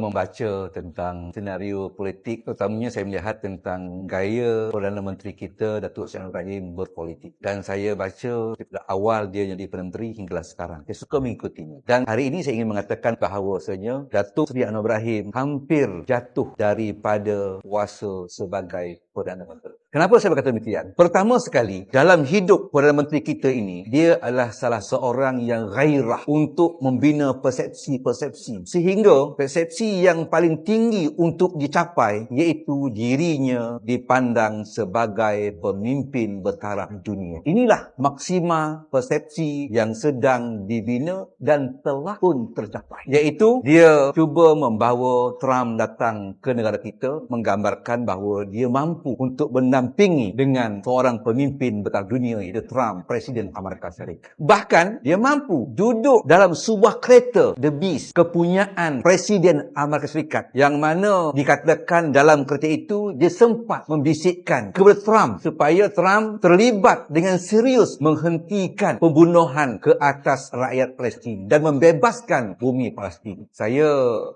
membaca tentang senario politik terutamanya saya melihat tentang gaya Perdana Menteri kita Datuk Seri Ibrahim berpolitik. Dan saya baca daripada awal dia jadi Perdana Menteri hinggalah sekarang. Saya suka mengikutinya. Dan hari ini saya ingin mengatakan bahawasanya Datuk Seri Anwar Ibrahim hampir jatuh daripada kuasa sebagai Perdana Menteri. Kenapa saya berkata demikian? Pertama sekali, dalam hidup Perdana Menteri kita ini, dia adalah salah seorang yang gairah untuk membina persepsi-persepsi. Sehingga persepsi yang paling tinggi untuk dicapai iaitu dirinya dipandang sebagai pemimpin bertaraf dunia. Inilah maksima persepsi yang sedang dibina dan telah pun tercapai. Iaitu dia cuba membawa Trump datang ke negara kita menggambarkan bahawa dia mampu untuk mendampingi dengan seorang pemimpin besar dunia iaitu Trump, Presiden Amerika Syarikat. Bahkan dia mampu duduk dalam sebuah kereta The Beast kepunyaan Presiden Amerika Syarikat yang mana dikatakan dalam kereta itu dia sempat membisikkan kepada Trump supaya Trump terlibat dengan serius menghentikan pembunuhan ke atas rakyat Palestin dan membebaskan bumi Palestin. Saya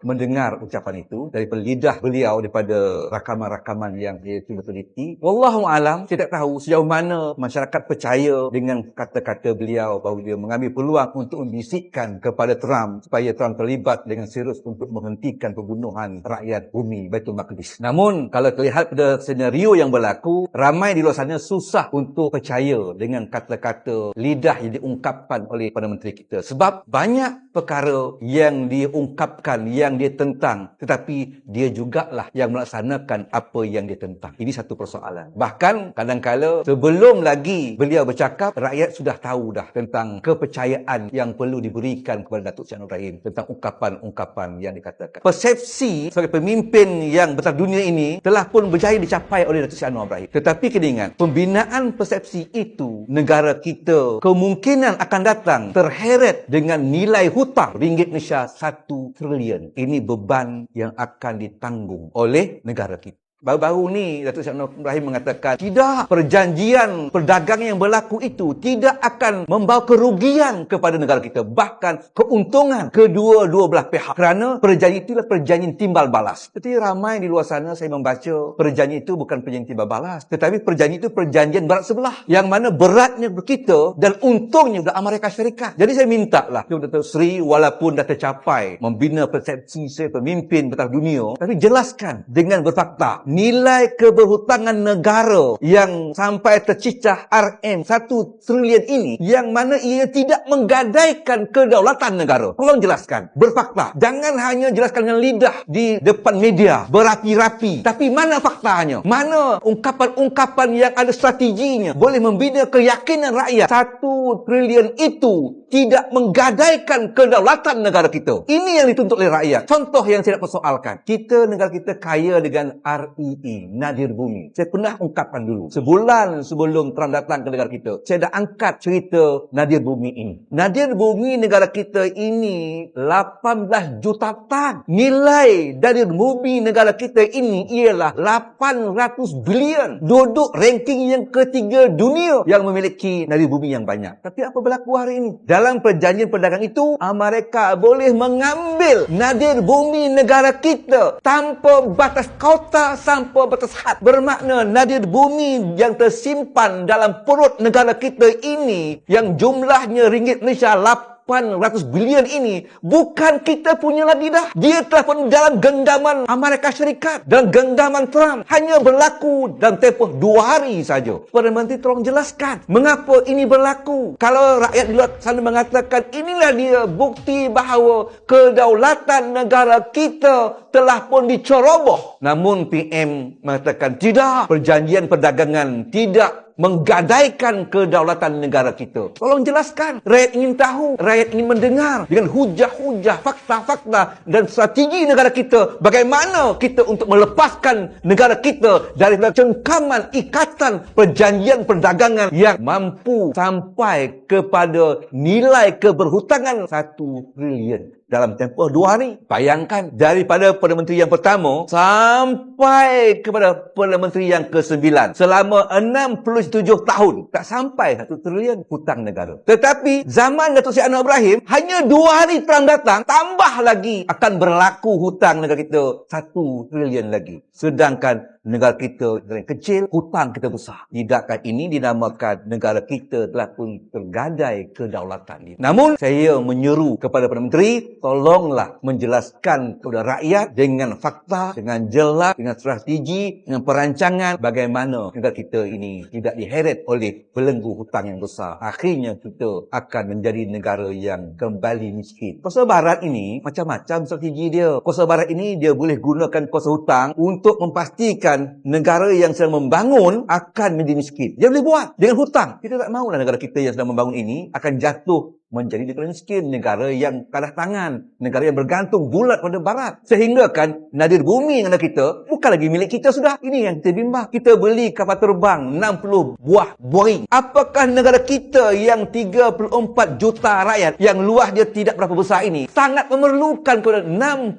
mendengar ucapan itu daripada lidah beliau daripada rakaman-rakaman yang dia cuba teliti. Wallahu alam, tak tahu sejauh mana masyarakat percaya dengan kata-kata beliau bahawa dia mengambil peluang untuk membisikkan kepada Trump supaya Trump terlibat dengan serius untuk menghentikan pembunuhan rakyat bumi Baitul Maqdis. Namun kalau terlihat pada senario yang berlaku, ramai di luar sana susah untuk percaya dengan kata-kata lidah yang diungkapkan oleh Perdana Menteri kita. Sebab banyak perkara yang diungkapkan, yang dia tentang. Tetapi dia jugalah yang melaksanakan apa yang dia tentang. Ini satu persoalan. Bahkan kadang-kala sebelum lagi beliau bercakap, rakyat sudah tahu dah tentang kepercayaan yang perlu diberikan kepada Datuk Seri Ibrahim tentang ungkapan-ungkapan yang dikatakan. Persepsi sebagai pemimpin yang besar dunia ini telah pun berjaya dicapai oleh Datuk Seri Anwar Ibrahim. Tetapi kena ingat, pembinaan persepsi itu negara kita kemungkinan akan datang terheret dengan nilai hutang ringgit Malaysia 1 trilion. Ini beban yang akan ditanggung oleh negara kita. Baru-baru ni Datuk Seri Ibrahim mengatakan tidak perjanjian perdagangan yang berlaku itu tidak akan membawa kerugian kepada negara kita bahkan keuntungan kedua-dua belah pihak kerana perjanjian itu adalah perjanjian timbal balas. Jadi ramai di luar sana saya membaca perjanjian itu bukan perjanjian timbal balas tetapi perjanjian itu perjanjian berat sebelah yang mana beratnya kita dan untungnya sudah Amerika Syarikat. Jadi saya minta lah Datuk Seri walaupun dah tercapai membina persepsi saya pemimpin betah dunia tapi jelaskan dengan berfakta nilai keberhutangan negara yang sampai tercicah RM 1 trilion ini yang mana ia tidak menggadaikan kedaulatan negara. Tolong jelaskan. Berfakta. Jangan hanya jelaskan dengan lidah di depan media. Berapi-rapi. Tapi mana faktanya? Mana ungkapan-ungkapan yang ada strateginya? Boleh membina keyakinan rakyat. 1 trilion itu tidak menggadaikan kedaulatan negara kita. Ini yang dituntut oleh rakyat. Contoh yang saya nak persoalkan. Kita, negara kita kaya dengan RE NBE, Nadir Bumi. Saya pernah ungkapkan dulu. Sebulan sebelum Trump datang ke negara kita, saya dah angkat cerita Nadir Bumi ini. Nadir Bumi negara kita ini 18 juta tan. Nilai Nadir Bumi negara kita ini ialah 800 bilion. Duduk ranking yang ketiga dunia yang memiliki Nadir Bumi yang banyak. Tapi apa berlaku hari ini? Dalam perjanjian perdagangan itu, Amerika boleh mengambil Nadir Bumi negara kita tanpa batas kota sampai batas had. Bermakna nadir bumi yang tersimpan dalam perut negara kita ini yang jumlahnya ringgit Malaysia 800 bilion ini bukan kita punya lagi dah. Dia telah pun dalam genggaman Amerika Syarikat. Dalam genggaman Trump. Hanya berlaku dalam tempoh dua hari saja. Perdana Menteri tolong jelaskan. Mengapa ini berlaku? Kalau rakyat di luar sana mengatakan inilah dia bukti bahawa kedaulatan negara kita telah pun dicoroboh. Namun PM mengatakan tidak. Perjanjian perdagangan tidak menggadaikan kedaulatan negara kita. Tolong jelaskan. Rakyat ingin tahu. Rakyat ingin mendengar. Dengan hujah-hujah, fakta-fakta dan strategi negara kita. Bagaimana kita untuk melepaskan negara kita dari cengkaman ikatan perjanjian perdagangan yang mampu sampai kepada nilai keberhutangan satu trilion dalam tempoh dua hari. Bayangkan daripada Perdana Menteri yang pertama sampai kepada Perdana Menteri yang ke-9 selama 67 tahun tak sampai 1 trilion hutang negara. Tetapi zaman Datuk Seri Anwar Ibrahim hanya dua hari Trump datang tambah lagi akan berlaku hutang negara kita 1 trilion lagi. Sedangkan negara kita kecil, hutang kita besar. Tidakkah ini dinamakan negara kita telah pun tergadai kedaulatan ini. Namun, saya menyeru kepada Perdana Menteri, tolonglah menjelaskan kepada rakyat dengan fakta, dengan jelas, dengan strategi, dengan perancangan bagaimana negara kita ini tidak diheret oleh belenggu hutang yang besar. Akhirnya kita akan menjadi negara yang kembali miskin. Kuasa Barat ini macam-macam strategi dia. Kuasa Barat ini dia boleh gunakan kuasa hutang untuk memastikan menyebabkan negara yang sedang membangun akan menjadi miskin. Dia boleh buat dengan hutang. Kita tak mahulah negara kita yang sedang membangun ini akan jatuh menjadi negara miskin, negara yang kalah tangan, negara yang bergantung bulat pada barat. Sehingga kan nadir bumi yang ada kita bukan lagi milik kita sudah. Ini yang kita bimbang. Kita beli kapal terbang 60 buah Boeing. Apakah negara kita yang 34 juta rakyat yang luas dia tidak berapa besar ini sangat memerlukan kepada 60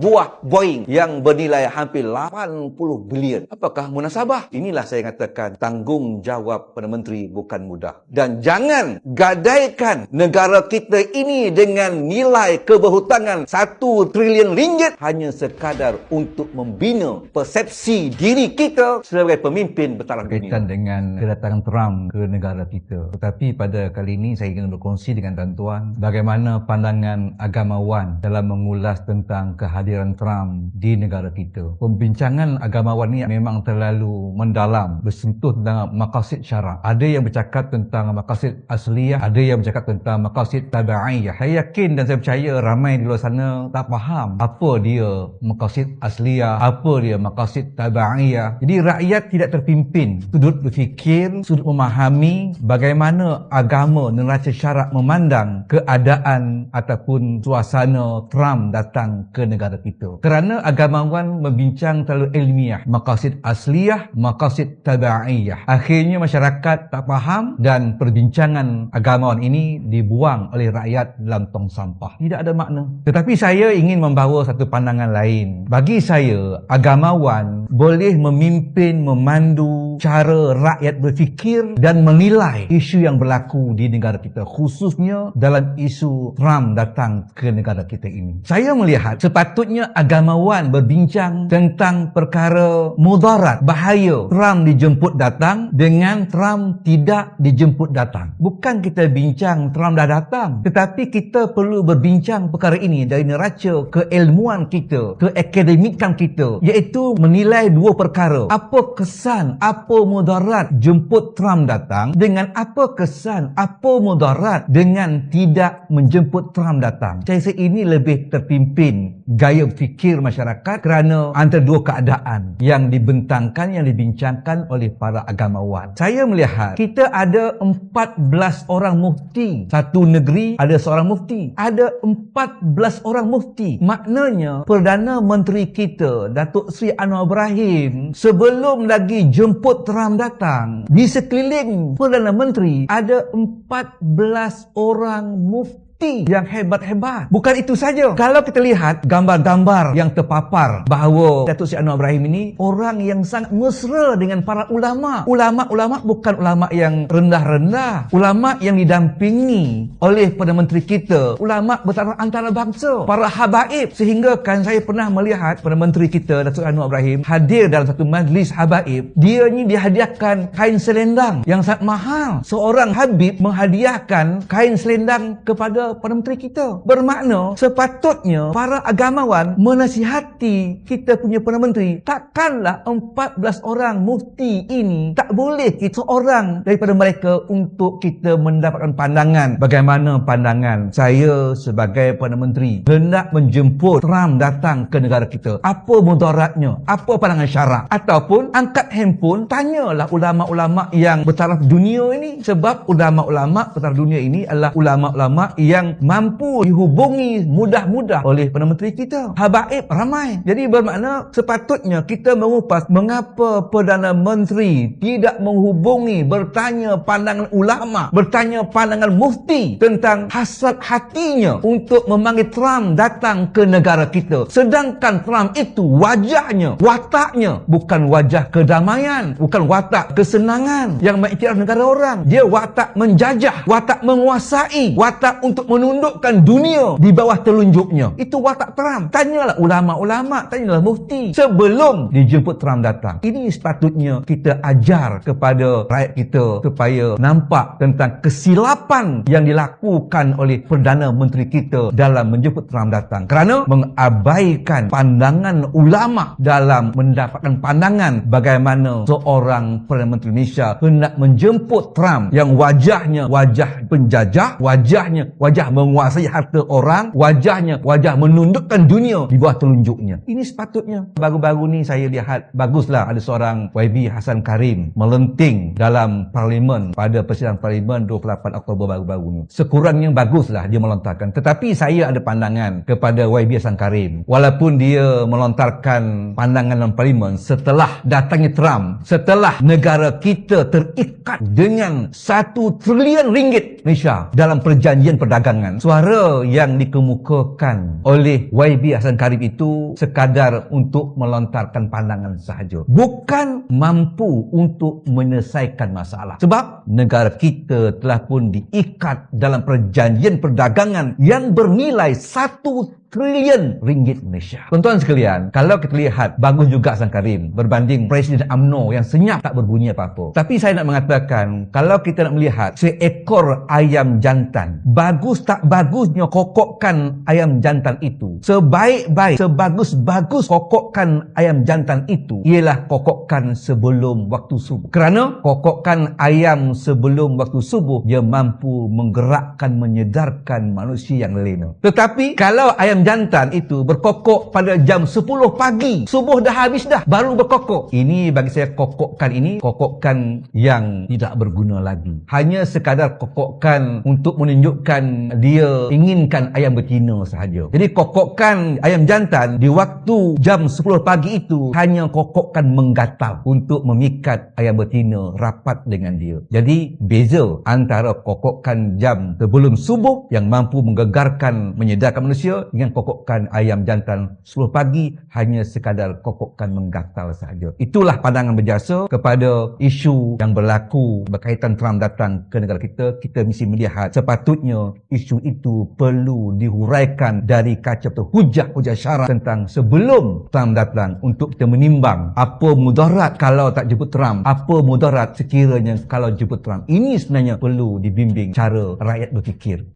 buah Boeing yang bernilai hampir 80 bilion. Apakah munasabah? Inilah saya katakan tanggungjawab Perdana Menteri bukan mudah. Dan jangan gadaikan negara negara kita ini dengan nilai keberhutangan 1 trilion ringgit hanya sekadar untuk membina persepsi diri kita sebagai pemimpin bertaraf dunia. Kaitan dengan kedatangan Trump ke negara kita. Tetapi pada kali ini saya ingin berkongsi dengan tuan-tuan bagaimana pandangan agamawan dalam mengulas tentang kehadiran Trump di negara kita. Pembincangan agamawan ini memang terlalu mendalam bersentuh tentang makasid syarak. Ada yang bercakap tentang makasid asliyah, ada yang bercakap tentang maqasid tabi'iyah. Saya yakin dan saya percaya ramai di luar sana tak faham apa dia maqasid asliyah, apa dia maqasid tabi'iyah. Jadi rakyat tidak terpimpin sudut berfikir, sudut memahami bagaimana agama neraca syarak memandang keadaan ataupun suasana Trump datang ke negara kita. Kerana agamawan membincang terlalu ilmiah, maqasid asliyah, maqasid tabi'iyah. Akhirnya masyarakat tak faham dan perbincangan agamawan ini di dibuang oleh rakyat dalam tong sampah. Tidak ada makna. Tetapi saya ingin membawa satu pandangan lain. Bagi saya, agamawan boleh memimpin, memandu cara rakyat berfikir dan menilai isu yang berlaku di negara kita. Khususnya dalam isu Trump datang ke negara kita ini. Saya melihat sepatutnya agamawan berbincang tentang perkara mudarat, bahaya Trump dijemput datang dengan Trump tidak dijemput datang. Bukan kita bincang Trump dah datang. Tetapi kita perlu berbincang perkara ini dari neraca keilmuan kita, keakademikan kita, iaitu menilai dua perkara. Apa kesan, apa mudarat jemput Trump datang dengan apa kesan, apa mudarat dengan tidak menjemput Trump datang. Saya rasa ini lebih terpimpin gaya fikir masyarakat kerana antara dua keadaan yang dibentangkan, yang dibincangkan oleh para agamawan. Saya melihat kita ada 14 orang mufti satu negeri ada seorang mufti. Ada 14 orang mufti. Maknanya Perdana Menteri kita Datuk Sri Anwar Ibrahim sebelum lagi jemput Trump datang di sekeliling Perdana Menteri ada 14 orang mufti bukti yang hebat-hebat. Bukan itu saja. Kalau kita lihat gambar-gambar yang terpapar bahawa Datuk Seri Anwar Ibrahim ini orang yang sangat mesra dengan para ulama. Ulama-ulama bukan ulama yang rendah-rendah. Ulama yang didampingi oleh Perdana Menteri kita. Ulama bertaraf antara bangsa. Para habaib. Sehingga kan saya pernah melihat Perdana Menteri kita Datuk Anwar Ibrahim hadir dalam satu majlis habaib. Dia ni dihadiahkan kain selendang yang sangat mahal. Seorang habib menghadiahkan kain selendang kepada Perdana Menteri kita. Bermakna sepatutnya para agamawan menasihati kita punya Perdana Menteri. Takkanlah 14 orang mufti ini tak boleh kita seorang daripada mereka untuk kita mendapatkan pandangan. Bagaimana pandangan saya sebagai Perdana Menteri hendak menjemput Trump datang ke negara kita. Apa mudaratnya? Apa pandangan syarak? Ataupun angkat handphone tanyalah ulama-ulama yang bertaraf dunia ini. Sebab ulama-ulama bertaraf dunia ini adalah ulama-ulama yang yang mampu dihubungi mudah-mudah oleh Perdana Menteri kita. Habaib ramai. Jadi bermakna sepatutnya kita mengupas mengapa Perdana Menteri tidak menghubungi, bertanya pandangan ulama, bertanya pandangan mufti tentang hasrat hatinya untuk memanggil Trump datang ke negara kita. Sedangkan Trump itu wajahnya, wataknya bukan wajah kedamaian, bukan watak kesenangan yang mengiktiraf negara orang. Dia watak menjajah, watak menguasai, watak untuk menundukkan dunia di bawah telunjuknya. Itu watak Trump. Tanyalah ulama-ulama, tanyalah mufti sebelum dijemput Trump datang. Ini sepatutnya kita ajar kepada rakyat kita supaya nampak tentang kesilapan yang dilakukan oleh Perdana Menteri kita dalam menjemput Trump datang. Kerana mengabaikan pandangan ulama dalam mendapatkan pandangan bagaimana seorang Perdana Menteri Malaysia hendak menjemput Trump yang wajahnya wajah penjajah, wajahnya wajah menguasai harta orang, wajahnya wajah menundukkan dunia di bawah telunjuknya. Ini sepatutnya. Baru-baru ni saya lihat baguslah ada seorang YB Hasan Karim melenting dalam parlimen pada persidangan parlimen 28 Oktober baru-baru ni. Sekurangnya baguslah dia melontarkan. Tetapi saya ada pandangan kepada YB Hasan Karim. Walaupun dia melontarkan pandangan dalam parlimen setelah datangnya Trump, setelah negara kita terikat dengan satu trilion ringgit Malaysia dalam perjanjian perdagangan. Suara yang dikemukakan oleh YB Hasan Karim itu sekadar untuk melontarkan pandangan sahaja. Bukan mampu untuk menyelesaikan masalah. Sebab negara kita telah pun diikat dalam perjanjian perdagangan yang bernilai satu trilion ringgit Malaysia. Tuan-tuan sekalian, kalau kita lihat bagus juga Hasan Karim berbanding Presiden AMNO yang senyap tak berbunyi apa-apa. Tapi saya nak mengatakan, kalau kita nak melihat seekor ayam jantan, bagus tak bagusnya kokokkan ayam jantan itu. Sebaik-baik, sebagus-bagus kokokkan ayam jantan itu ialah kokokkan sebelum waktu subuh. Kerana kokokkan ayam sebelum waktu subuh, dia mampu menggerakkan, menyedarkan manusia yang lena. Tetapi kalau ayam jantan itu berkokok pada jam 10 pagi. Subuh dah habis dah. Baru berkokok. Ini bagi saya kokokkan ini, kokokkan yang tidak berguna lagi. Hanya sekadar kokokkan untuk menunjukkan dia inginkan ayam betina sahaja. Jadi kokokkan ayam jantan di waktu jam 10 pagi itu hanya kokokkan menggatal untuk memikat ayam betina rapat dengan dia. Jadi beza antara kokokkan jam sebelum subuh yang mampu menggegarkan, menyedarkan manusia dengan kokokkan ayam jantan 10 pagi hanya sekadar kokokkan menggatal sahaja. Itulah pandangan berjasa kepada isu yang berlaku berkaitan Trump datang ke negara kita. Kita mesti melihat sepatutnya isu itu perlu dihuraikan dari kaca atau hujah-hujah syarat tentang sebelum Trump datang untuk kita menimbang apa mudarat kalau tak jemput Trump, apa mudarat sekiranya kalau jemput Trump. Ini sebenarnya perlu dibimbing cara rakyat berfikir.